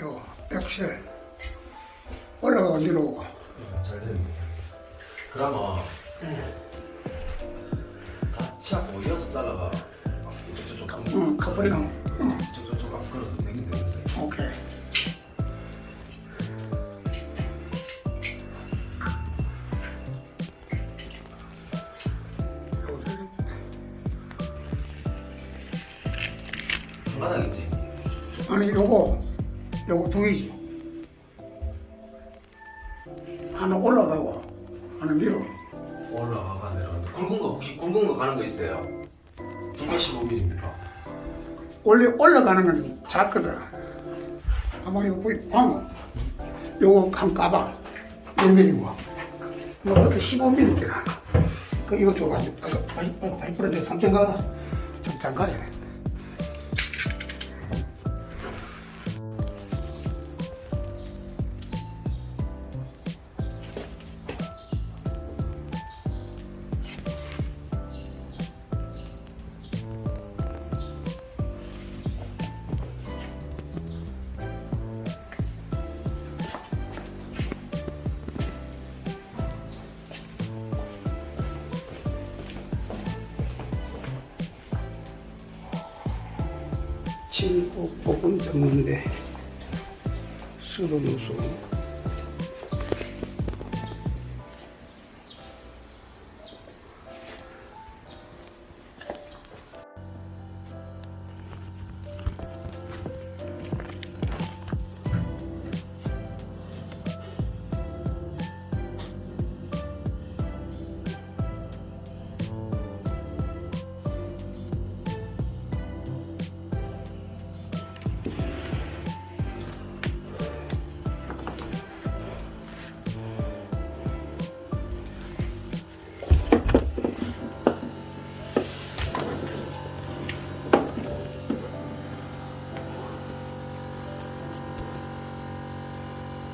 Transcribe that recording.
요 엑셀 올라가고 내려오고 잘 됐네. 그러면 다 치아고 이어서 잘라가 이쪽 저쪽 감 응, 카프리랑 응, 이쪽 저쪽 안 끌어도 되긴 되는데. 오케이 마당이지. 아니 요거 요거 두 개지 하나 올라가고 하나 밀어 올라가가 내려간다. 굵은 거 혹시 굵은 거 가는 거 있어요? 두개 15mm입니까? 원래 올라가는 건 작거든 아마 보이 방어 요거 한 까봐 1mm고 뭐 15mm라 그 이거 줘가지고 다시 다시 다시 부러져 삼천 가가 좀 잠가야 돼 친구 볶음 수도 누수